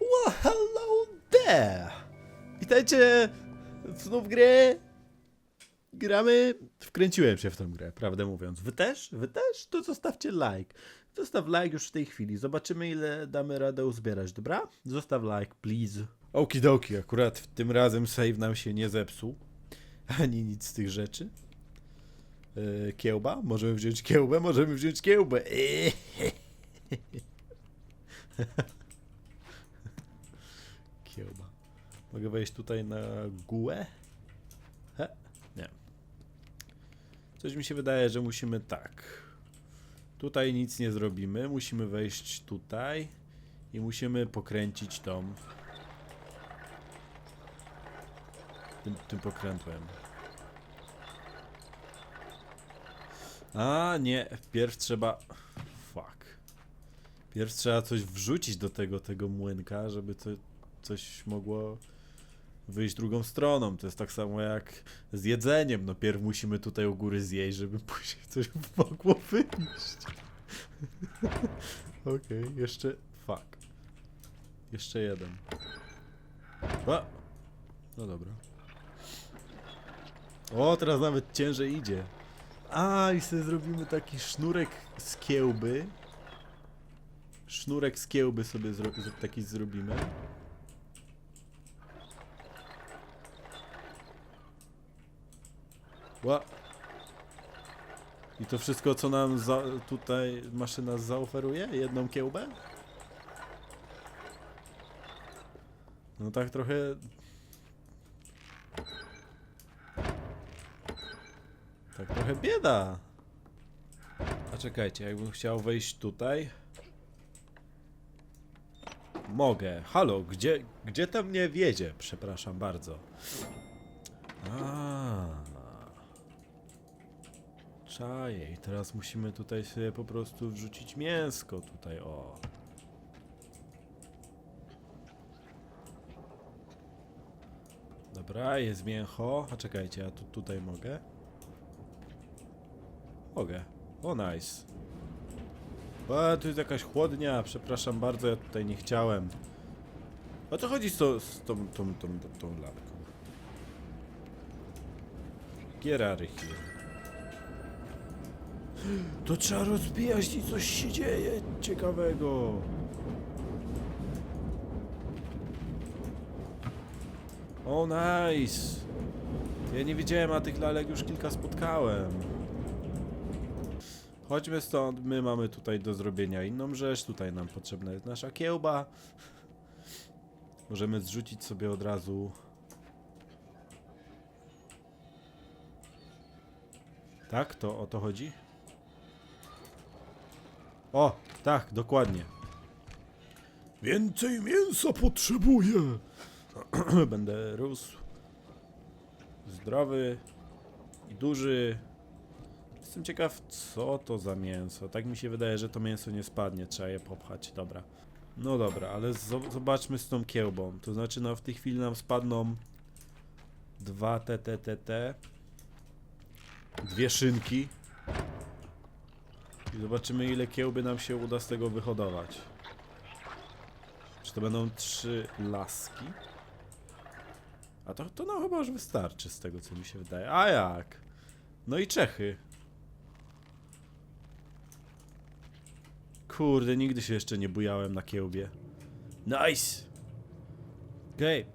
Well, hello there! Witajcie znów w grę. Gramy. Wkręciłem się w tę grę, prawdę mówiąc. Wy też? Wy też? To zostawcie like. Zostaw like już w tej chwili. Zobaczymy, ile damy radę uzbierać, dobra? Zostaw like, please. Okidoki, akurat tym razem save nam się nie zepsuł. Ani nic z tych rzeczy. Yy, kiełba? Możemy wziąć kiełbę? Możemy wziąć kiełbę. Kiełba. Mogę wejść tutaj na górę? He? Nie. Coś mi się wydaje, że musimy tak. Tutaj nic nie zrobimy. Musimy wejść tutaj i musimy pokręcić tą. Tym, tym pokrętłem. A, nie. Wpierw trzeba. Fuck. Pierw trzeba coś wrzucić do tego, tego młynka, żeby to, coś mogło wyjść drugą stroną. To jest tak samo jak z jedzeniem. No pierw musimy tutaj u góry zjeść, żeby później coś mogło wyjść. Okej, jeszcze... Fuck. Jeszcze jeden. No dobra. O, teraz nawet ciężej idzie. A, i sobie zrobimy taki sznurek z kiełby. Sznurek z kiełby sobie zro taki zrobimy. Ła. I to wszystko, co nam tutaj maszyna zaoferuje? Jedną kiełbę? No tak trochę... Tak trochę bieda. A czekajcie, jakbym chciał wejść tutaj... Mogę. Halo, gdzie, gdzie tam mnie wiedzie? Przepraszam bardzo. A. Czaję. I teraz musimy tutaj sobie po prostu wrzucić mięsko tutaj, o. Dobra, jest mięcho. A czekajcie, ja tu, tutaj mogę? Mogę. O, nice. A, tu jest jakaś chłodnia, przepraszam bardzo, ja tutaj nie chciałem. O co chodzi z, to, z tą, tą, tą, tą, tą lalką? Gierary here. To trzeba rozbijać i coś się dzieje ciekawego. O, nice. Ja nie wiedziałem, a tych lalek już kilka spotkałem. Chodźmy stąd, my mamy tutaj do zrobienia inną rzecz, tutaj nam potrzebna jest nasza kiełba. Możemy zrzucić sobie od razu... Tak? To o to chodzi? O, tak, dokładnie. Więcej mięsa potrzebuję! Będę rósł. Zdrowy i duży. Jestem ciekaw, co to za mięso. Tak mi się wydaje, że to mięso nie spadnie, trzeba je popchać. Dobra. No dobra, ale zo- zobaczmy z tą kiełbą. To znaczy, no w tej chwili nam spadną dwa TTTT, dwie szynki. I zobaczymy, ile kiełby nam się uda z tego wyhodować. Czy to będą trzy laski? A to, to no chyba już wystarczy z tego, co mi się wydaje. A jak? No i Czechy. Kurde, nigdy się jeszcze nie bujałem na kiełbie. Nice! Okej.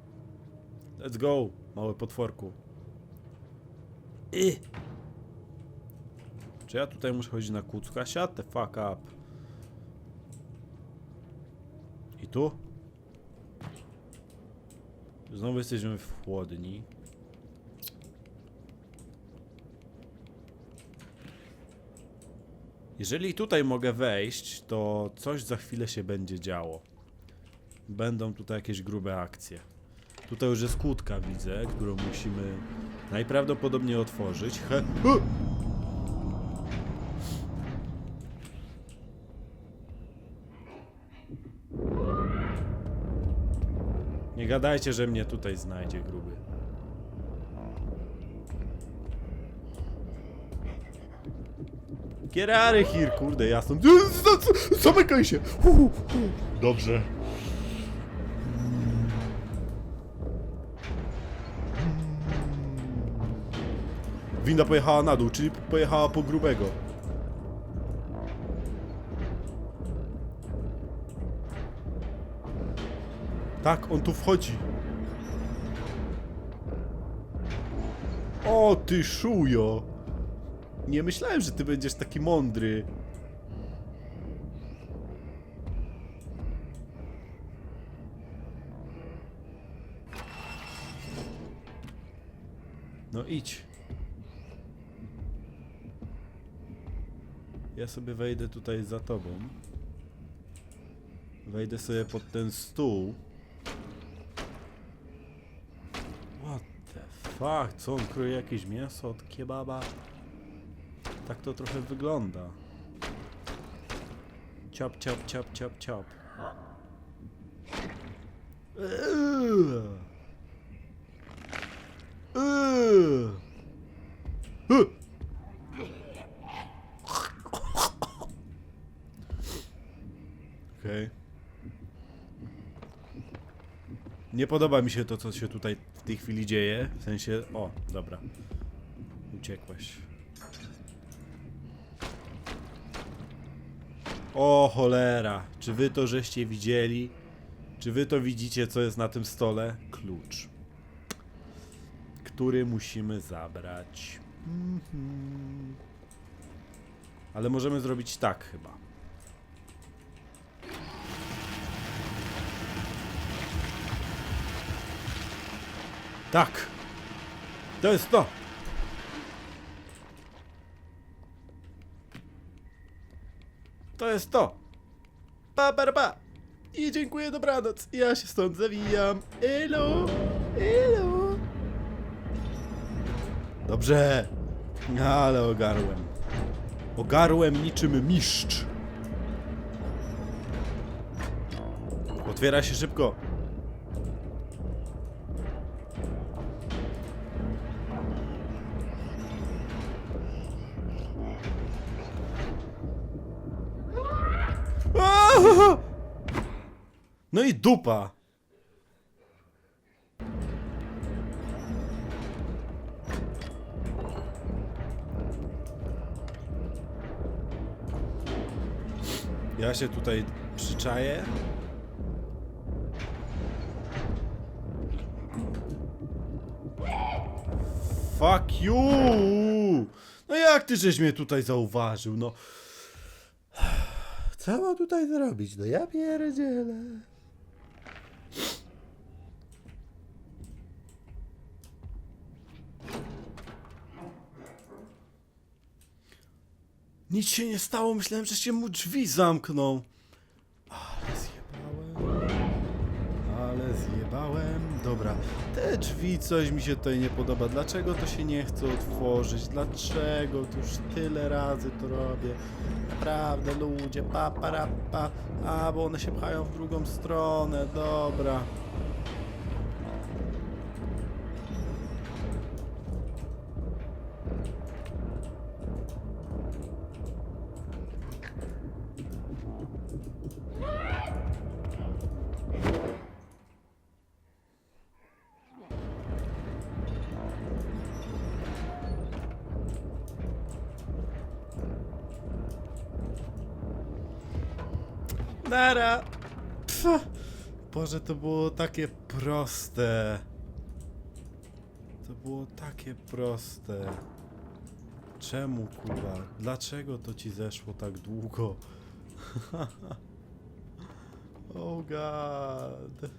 Let's go, mały potworku. I. Czy ja tutaj muszę chodzić na kucka? Shut the fuck up. I tu? Znowu jesteśmy w chłodni. Jeżeli tutaj mogę wejść, to coś za chwilę się będzie działo. Będą tutaj jakieś grube akcje. Tutaj już jest kłódka, widzę, którą musimy najprawdopodobniej otworzyć. He Hu! Nie gadajcie, że mnie tutaj znajdzie gruby. Get out of here, kurde, jasno. Zamykaj się! Dobrze. Winda pojechała na dół, czyli pojechała po grubego. Tak, on tu wchodzi. O, ty szujo! Nie myślałem, że ty będziesz taki mądry. No idź. Ja sobie wejdę tutaj za tobą. Wejdę sobie pod ten stół. What the fuck? Co on kroi jakieś mięso od kebaba? Tak to trochę wygląda. Ciop, ciop, ciop, ciop, ciop. Okej. Nie podoba mi się to, co się tutaj w tej chwili dzieje. W sensie. O, dobra. Uciekłeś. O cholera. Czy wy to żeście widzieli? Czy wy to widzicie, co jest na tym stole? Klucz. Który musimy zabrać. Mhm. Ale możemy zrobić tak chyba. Tak. To jest to. To jest to. Pa, pa, pa. I dziękuję, dobranoc. Ja się stąd zawijam. Elo. Elo. Dobrze. Ale ogarłem. Ogarłem niczym mistrz. Otwiera się szybko. I dupa. Ja się tutaj przyczaję. Fuck you! No jak ty żeś mnie tutaj zauważył, no. Co mam tutaj zrobić? No ja pierdzielę. Nic się nie stało, myślałem, że się mu drzwi zamkną. Ale zjebałem. Ale zjebałem. Dobra, te drzwi coś mi się tutaj nie podoba. Dlaczego to się nie chce otworzyć? Dlaczego? To już tyle razy to robię. Naprawdę, ludzie, pa, para, pa. A, bo one się pchają w drugą stronę. Dobra. Boże, to było takie proste. To było takie proste. Czemu, Kuba? Dlaczego to ci zeszło tak długo? oh god.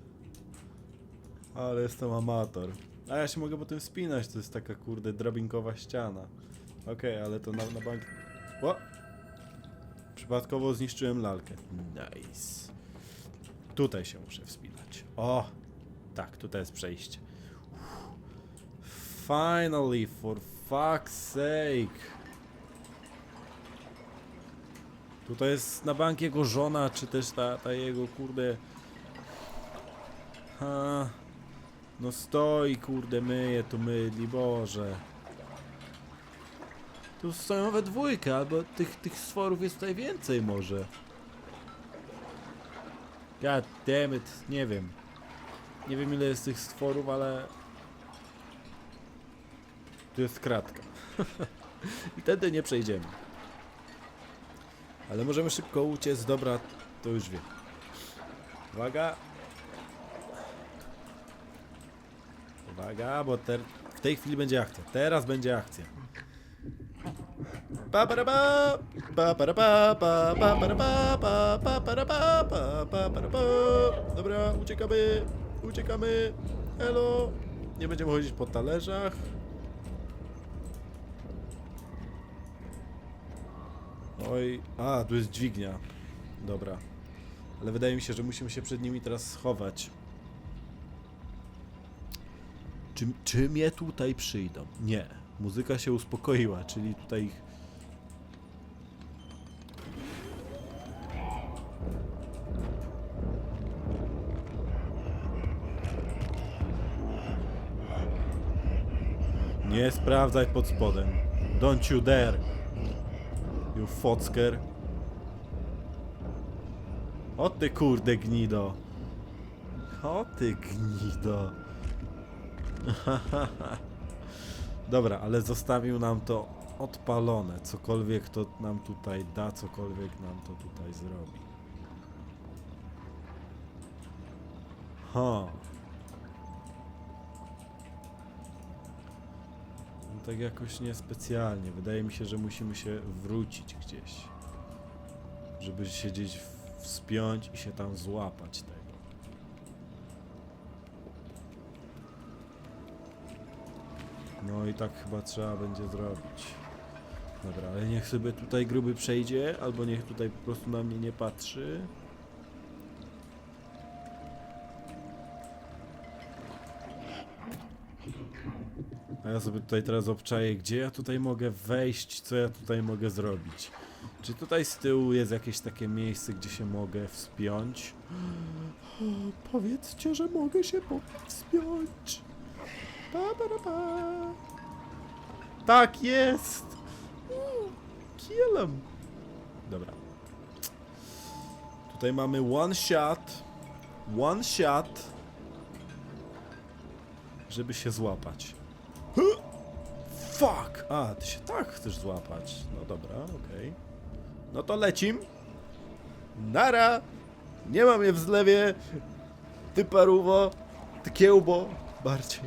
Ale jestem amator. A ja się mogę potem spinać, to jest taka kurde drabinkowa ściana. Okej, ale to na, na bank... O! Przypadkowo zniszczyłem lalkę. Nice. Tutaj się muszę wspinać. O! Tak, tutaj jest przejście. Finally, for fuck's sake. Tutaj jest na bank jego żona, czy też ta, ta jego kurde... Ha. No stoi, kurde, myje tu mydli, Boże. Tu stoją we dwójkę, albo tych, tych stworów jest tutaj więcej może. God damn it, nie wiem. Nie wiem ile jest tych stworów, ale... Tu jest kratka. I wtedy nie przejdziemy. Ale możemy szybko uciec, dobra, to już wiem. Uwaga. Uwaga, bo ter... w tej chwili będzie akcja. Teraz będzie akcja. Pa para pa, pa para pa, pa pa para pa, pa pa para pa, pa pa para pa. Dobra, uciekamy, uciekamy. Elo. Nie będziemy chodzić po talerzach. Oj, a, tu jest dźwignia. Dobra. Ale wydaje mi się, że musimy się przed nimi teraz schować. Czy, czy mnie tutaj przyjdą? Nie. Muzyka się uspokoiła, czyli tutaj ich... Nie sprawdzaj pod spodem. Don't you dare. You focker. O ty kurde gnido. O ty gnido. Dobra, ale zostawił nam to odpalone. Cokolwiek to nam tutaj da, cokolwiek nam to tutaj zrobi. Ha. Tak jakoś niespecjalnie. Wydaje mi się, że musimy się wrócić gdzieś. Żeby się gdzieś wspiąć i się tam złapać tego. No i tak chyba trzeba będzie zrobić. Dobra, ale niech sobie tutaj gruby przejdzie, albo niech tutaj po prostu na mnie nie patrzy. A ja sobie tutaj teraz obczaję, gdzie ja tutaj mogę wejść, co ja tutaj mogę zrobić. Czy tutaj z tyłu jest jakieś takie miejsce, gdzie się mogę wspiąć? Powiedzcie, że mogę się wspiąć. Pa, pa, pa. Tak jest! Mm, Kill 'em. Dobra. Tutaj mamy one shot. One shot. Żeby się złapać. Fuck! A, ty się tak chcesz złapać. No dobra, okej. No to lecim. Nara! Nie mam je w zlewie. Ty paruwo. Ty kiełbo. Bardziej.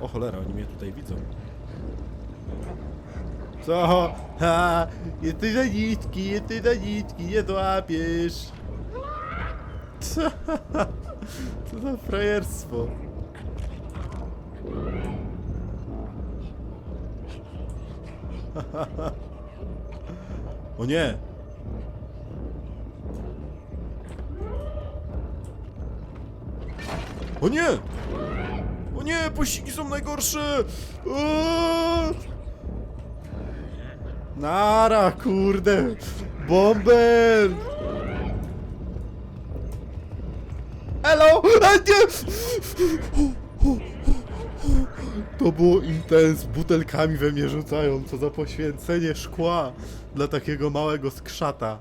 O cholera, oni mnie tutaj widzą. Co? Ha! Jesteś za niski, jesteś za niski, nie złapiesz. Co? Co za frajerstwo. O nie! O nie! O nie, pościgi są najgorsze! Eee! Nara, kurde! Bomber! Hello! A nie! To było intens, butelkami we mnie rzucają, co za poświęcenie szkła dla takiego małego skrzata.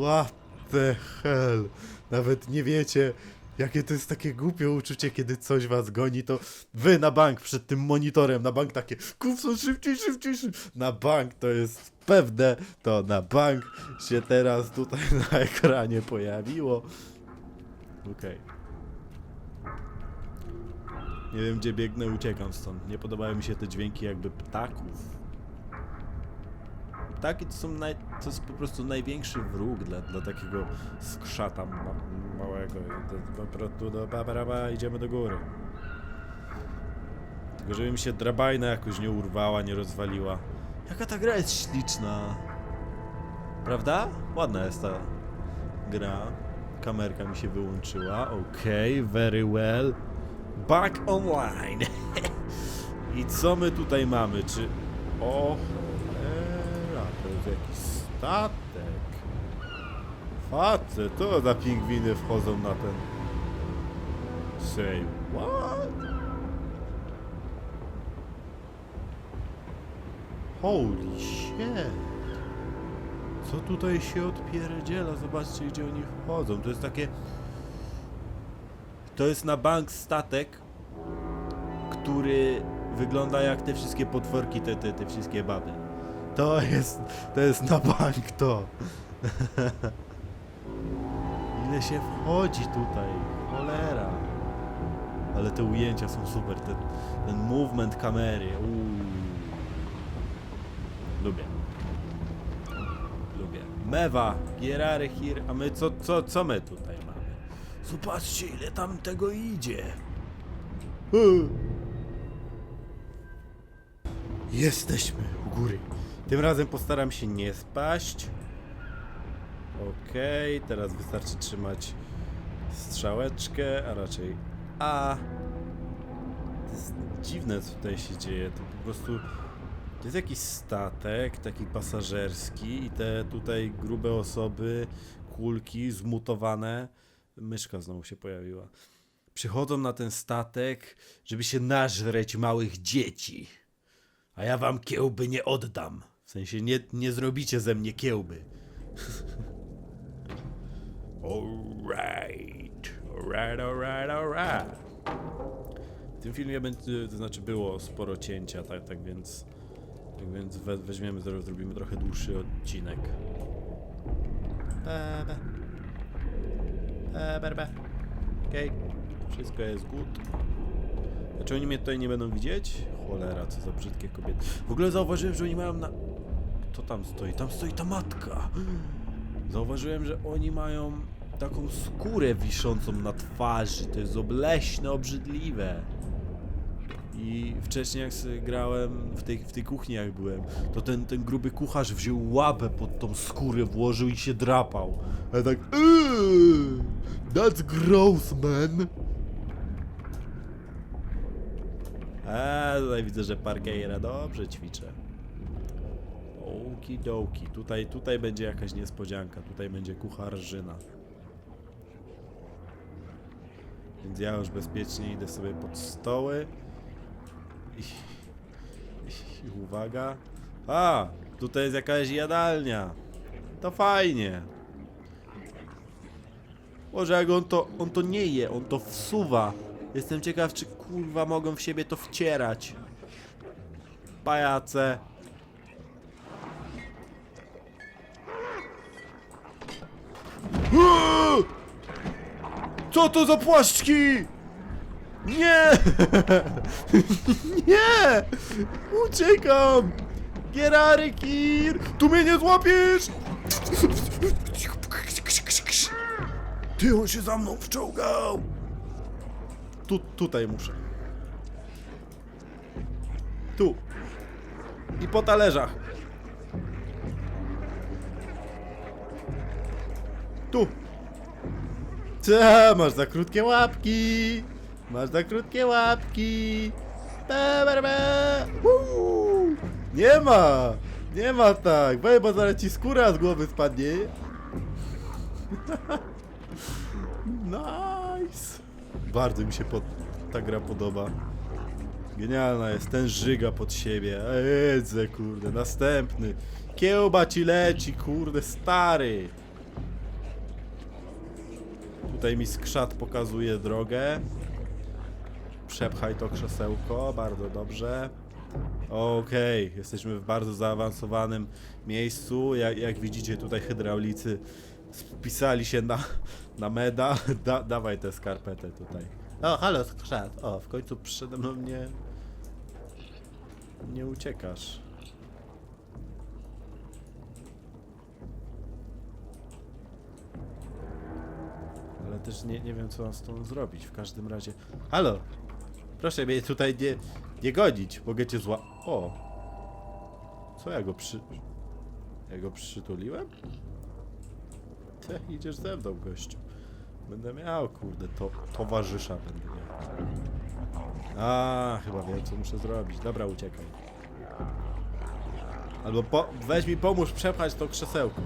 What the hell? Nawet nie wiecie, jakie to jest takie głupie uczucie, kiedy coś was goni, to wy na bank przed tym monitorem, na bank takie Kupson szybciej, szybciej, szybciej. Na bank to jest pewne, to na bank się teraz tutaj na ekranie pojawiło. Okej. Nie wiem gdzie biegnę, uciekam stąd. Nie podobają mi się te dźwięki jakby ptaków. Ptaki to są naj, to jest po prostu największy wróg dla, dla takiego skrzata ma, małego. Do ba, ba, idziemy do góry. Tylko żeby mi się drabajna jakoś nie urwała, nie rozwaliła. Jaka ta gra jest śliczna. Prawda? Ładna jest ta gra. Kamerka mi się wyłączyła. Okej, very well. Back online. I co my tutaj mamy? Czy... O... Cholera, to jest jakiś statek. Facet, to za pingwiny wchodzą na ten... Say what? Holy shit! Co tutaj się odpierdziela? Zobaczcie, gdzie oni wchodzą. To jest takie... To jest na bank statek, który wygląda jak te wszystkie potworki, te, te, te wszystkie baby. To jest, to jest na bank to. Ile się wchodzi tutaj, cholera. Ale te ujęcia są super, ten, ten movement kamery, uuu. Lubię. Lubię. Mewa, Gierary, Hir, a my co, co, co my tutaj mamy? Zobaczcie ile tam tego idzie. Jesteśmy u góry. Tym razem postaram się nie spaść. Okej, teraz wystarczy trzymać strzałeczkę, a raczej A. To jest dziwne co tutaj się dzieje. To po prostu to jest jakiś statek, taki pasażerski i te tutaj grube osoby, kulki zmutowane. Myszka znowu się pojawiła. Przychodzą na ten statek, żeby się nażreć małych dzieci. A ja wam kiełby nie oddam. W sensie nie, nie zrobicie ze mnie kiełby. alright. Alright, alright, alright. W tym filmie będzie, to znaczy było sporo cięcia, tak, tak więc. Tak więc we, weźmiemy, zro- zrobimy trochę dłuższy odcinek. Bebe. Bebe. Okej. Wszystko jest good. Czy oni mnie tutaj nie będą widzieć? Cholera, co za brzydkie kobiety. W ogóle zauważyłem, że oni mają na... Kto tam stoi? Tam stoi ta matka. Zauważyłem, że oni mają taką skórę wiszącą na twarzy. To jest obleśne, obrzydliwe. I wcześniej jak grałem w tej, w tej kuchni jak byłem, to ten, ten gruby kucharz wziął łapę pod tą skórę, włożył i się drapał. A tak "Eee, That's gross, man! A tutaj widzę, że Parkeira dobrze ćwiczę. Okidoki. Tutaj, tutaj będzie jakaś niespodzianka. Tutaj będzie kucharzyna. Więc ja już bezpiecznie idę sobie pod stoły. I, uwaga. A! Tutaj jest jakaś jadalnia. To fajnie. Może jak on to, on to nie je, on to wsuwa. Jestem ciekaw, czy kurwa mogą w siebie to wcierać. Pajace. Co to za płaszczki? Nie! nie! Uciekam! Gerary Kir! Tu mnie nie złapiesz! Ty, on się za mną wczołgał! Tu, tutaj muszę. Tu. I po talerzach. Tu. Co, masz za krótkie łapki? Masz za krótkie łapki? Ba. Uuu. Nie ma! Nie ma tak! Weź, bo zaraz ci skóra z głowy spadnie. Nice! Bardzo mi się pod... ta gra podoba. Genialna jest, ten żyga pod siebie. Edzę, kurde, następny. Kiełba ci leci, kurde, stary. Tutaj mi skrzat pokazuje drogę. Przepchaj to krzesełko, bardzo dobrze. Okej, jesteśmy w bardzo zaawansowanym miejscu. Jak, jak widzicie, tutaj hydraulicy spisali się na, na meda. Da, dawaj tę skarpetę tutaj. O, halo, skrzat. O, w końcu przede mną nie... Nie uciekasz. Ale też nie, nie wiem, co mam z tą zrobić. W każdym razie... Halo! Proszę mnie tutaj nie, nie godzić. Mogę cię zła... O! Co ja go przy... Ja go przytuliłem? Ty idziesz ze mną, gościu. Będę miał, kurde, to towarzysza będę miał. A, chyba wiem, co muszę zrobić. Dobra, uciekaj. Albo po, weź mi pomóż przepchać to krzesełko.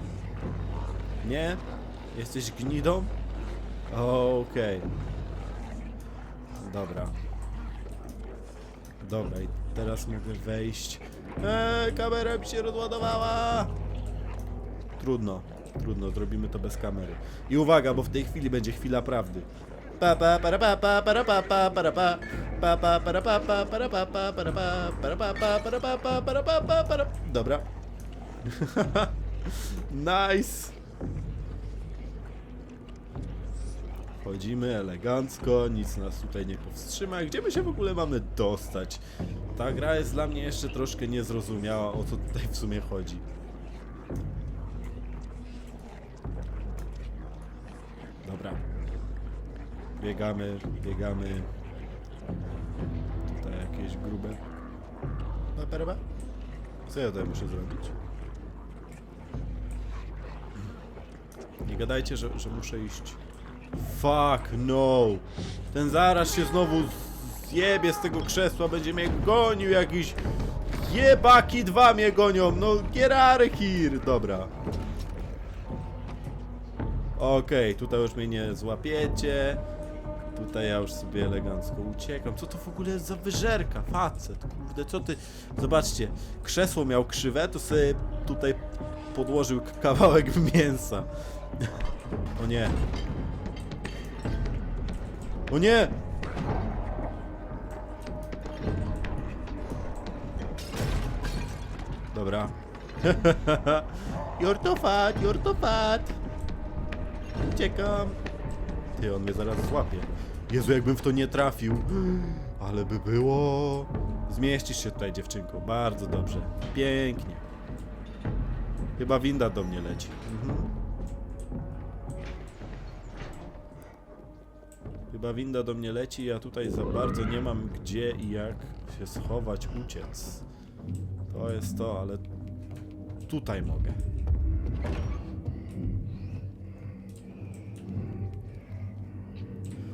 Nie? Jesteś gnidą? Okej. Dobra. Dobra, i teraz mogę wejść Eee, kamera mi się rozładowała. Trudno, trudno, zrobimy to bez kamery. I uwaga, bo w tej chwili będzie chwila prawdy. Pa pa para pa pa para pa pa para pa pa pa para pa pa para pa pa para pa para pa pa para pa pa para pa pa para Dobra. nice. Wchodzimy elegancko, nic nas tutaj nie powstrzyma. Gdzie my się w ogóle mamy dostać? Ta gra jest dla mnie jeszcze troszkę niezrozumiała, o co tutaj w sumie chodzi. Dobra. Biegamy, biegamy. Tutaj jakieś grube. Paperba? Co ja tutaj muszę zrobić? Nie gadajcie, że, że muszę iść. Fuck no! Ten zaraz się znowu zjebie z tego krzesła, będzie mnie gonił jakiś... Jebaki dwa mnie gonią, no Gerary Hir! Dobra. Okej, tutaj już mnie nie złapiecie. Tutaj ja już sobie elegancko uciekam. Co to w ogóle jest za wyżerka? Facet, kurde, co ty... Zobaczcie, krzesło miał krzywe, to sobie tutaj podłożył kawałek mięsa. O nie. O nie! Dobra. You're too fat, you're too fat. Uciekam. Ty, on mnie zaraz złapie. Jezu, jakbym w to nie trafił. Ale by było. Zmieścisz się tutaj, dziewczynko. Bardzo dobrze. Pięknie. Chyba winda do mnie leci. Chyba winda do mnie leci, ja tutaj za bardzo nie mam gdzie i jak się schować, uciec. To jest to, ale tutaj mogę.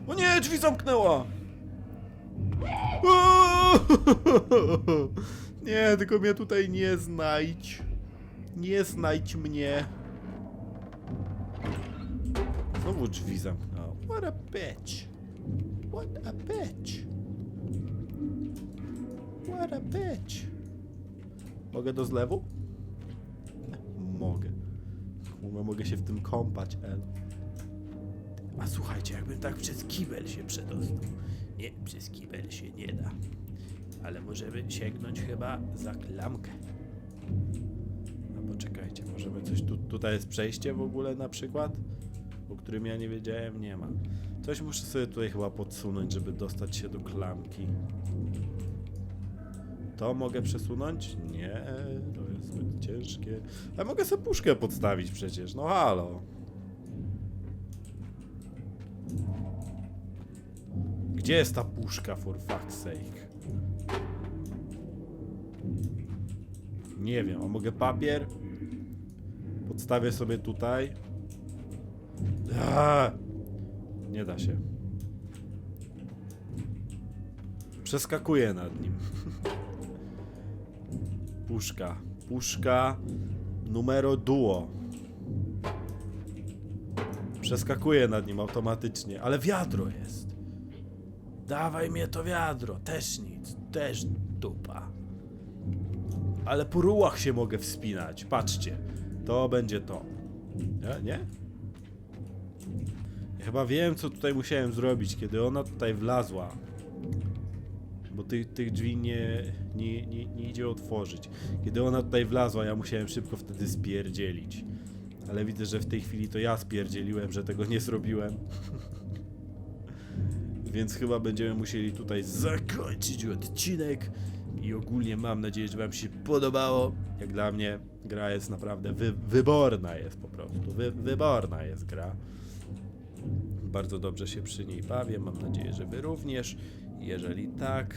O nie, drzwi zamknęła! Nie, tylko mnie tutaj nie znajdź. Nie znajdź mnie. Znowu drzwi zamknęła. What a bitch. What a bitch. What a bitch. Mogę do zlewu? Mogę. Kurwa, mogę się w tym kąpać, El. A słuchajcie, jakbym tak przez kibel się przedostał. Nie, przez kibel się nie da. Ale możemy sięgnąć chyba za klamkę. No poczekajcie, możemy coś tu... Tutaj jest przejście w ogóle na przykład? O którym ja nie wiedziałem, nie ma. Coś muszę sobie tutaj chyba podsunąć, żeby dostać się do klamki. To mogę przesunąć? Nie, to jest zbyt ciężkie. Ale mogę sobie puszkę podstawić przecież, no halo. Gdzie jest ta puszka, for fuck's sake? Nie wiem, a mogę papier? Podstawię sobie tutaj. Aaa! Nie da się. Przeskakuję nad nim. Puszka. Puszka numero duo. Przeskakuję nad nim automatycznie, ale wiadro jest. Dawaj mnie to wiadro. Też nic. Też dupa. Ale po rułach się mogę wspinać. Patrzcie. To będzie to. Nie? Nie? Chyba wiem, co tutaj musiałem zrobić, kiedy ona tutaj wlazła. Bo tych, tych drzwi nie, nie, nie, nie idzie otworzyć. Kiedy ona tutaj wlazła, ja musiałem szybko wtedy spierdzielić. Ale widzę, że w tej chwili to ja spierdzieliłem, że tego nie zrobiłem. Więc chyba będziemy musieli tutaj zakończyć odcinek. I ogólnie mam nadzieję, że Wam się podobało. Jak dla mnie gra jest naprawdę wy, wyborna jest po prostu. Wy, wyborna jest gra. Bardzo dobrze się przy niej bawię. Mam nadzieję, że Wy również. Jeżeli tak,